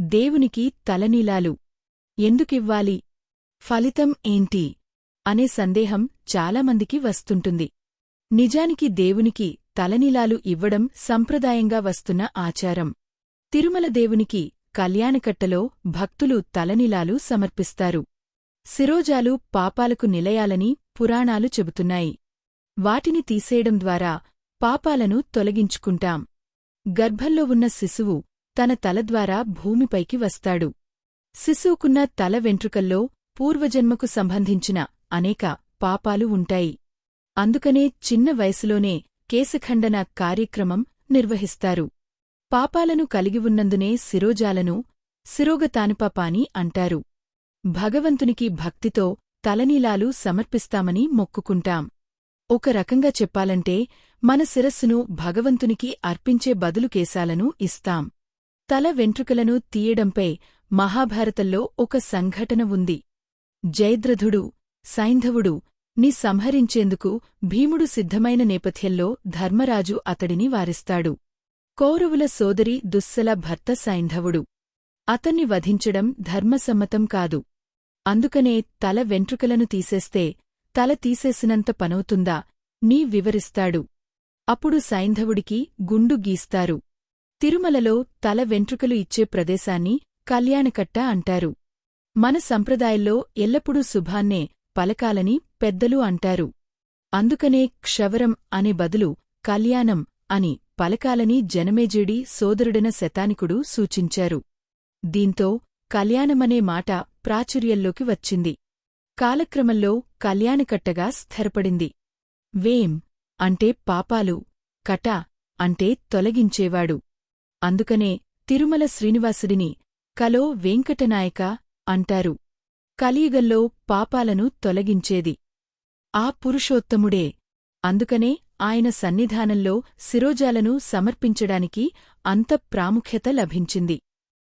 దేవునికి తలనీలాలు. ఎందుకివ్వాలి? ఫలితం ఏంటి? అనే సందేహం చాలామందికి వస్తుంటుంది. నిజానికి దేవునికి తలనీలాలు ఇవ్వడం సంప్రదాయంగా వస్తున్న ఆచారం. తిరుమల దేవునికి కళ్యాణకట్టలో భక్తులు తలనీలాలు సమర్పిస్తారు. శిరోజాలు పాపాలకు నిలయాలని పురాణాలు చెబుతున్నాయి. వాటిని తీసేయడం ద్వారా పాపాలను తొలగించుకుంటాం. గర్భంలో ఉన్న శిశువు తన తల ద్వారా భూమిపైకి వస్తాడు. శిశువుకున్న తల వెంట్రుకల్లో పూర్వజన్మకు సంబంధించిన అనేక పాపాలు ఉంటాయి. అందుకనే చిన్న వయసులోనే కేశఖండన కార్యక్రమం నిర్వహిస్తారు. పాపాలను కలిగి ఉన్నందునే శిరోజాలను శిరోగతానుపాపాని అంటారు. భగవంతునికి భక్తితో తలనీలాలు సమర్పిస్తామని మొక్కుకుంటాం. ఒక రకంగా చెప్పాలంటే మన శిరస్సును భగవంతునికి అర్పించే బదులు కేశాలను ఇస్తాం. తల వెంట్రుకలను తీయడంపై మహాభారతంలో ఒక సంఘటన ఉంది. జయద్రథుడు సైంధవుడు ని సంహరించేందుకు భీముడు సిద్ధమైన నేపథ్యంలో ధర్మరాజు అతడిని వారిస్తాడు. కౌరవుల సోదరి దుస్సల భర్త సైంధవుడు. అతన్ని వధించడం ధర్మసమ్మతం కాదు. అందుకనే తల వెంట్రుకలను తీసేస్తే తల తీసేసినంత పనవుతుందా? నీ వివరిస్తాడు. అప్పుడు సైంధవుడికి గుండు గీస్తారు. తిరుమలలో తల వెంట్రుకలు ఇచ్చే ప్రదేశాన్ని కళ్యాణకట్ట అంటారు. మన సంప్రదాయంలో ఎల్లప్పుడూ శుభాన్నే పలకాలని పెద్దలు అంటారు. అందుకనే క్షవరం అనే బదులు కళ్యాణం అని పలకాలని జనమేజేడి సోదరుడన శతానికుడు సూచించారు. దీంతో కళ్యాణమనే మాట ప్రాచుర్యంలోకి వచ్చింది. కాలక్రమంలో కళ్యాణకట్టగా స్థిరపడింది. వేం అంటే పాపాలు కట అంటే తొలగించేవాడు. అందుకనే తిరుమల శ్రీనివాసుడిని కలో వెంకటనాయక అంటారు. కలియుగంలో పాపాలను తొలగించేది. ఆ పురుషోత్తముడే. అందుకనే ఆయన సన్నిధానంలో శిరోజాలను సమర్పించడానికి అంత ప్రాముఖ్యత లభించింది.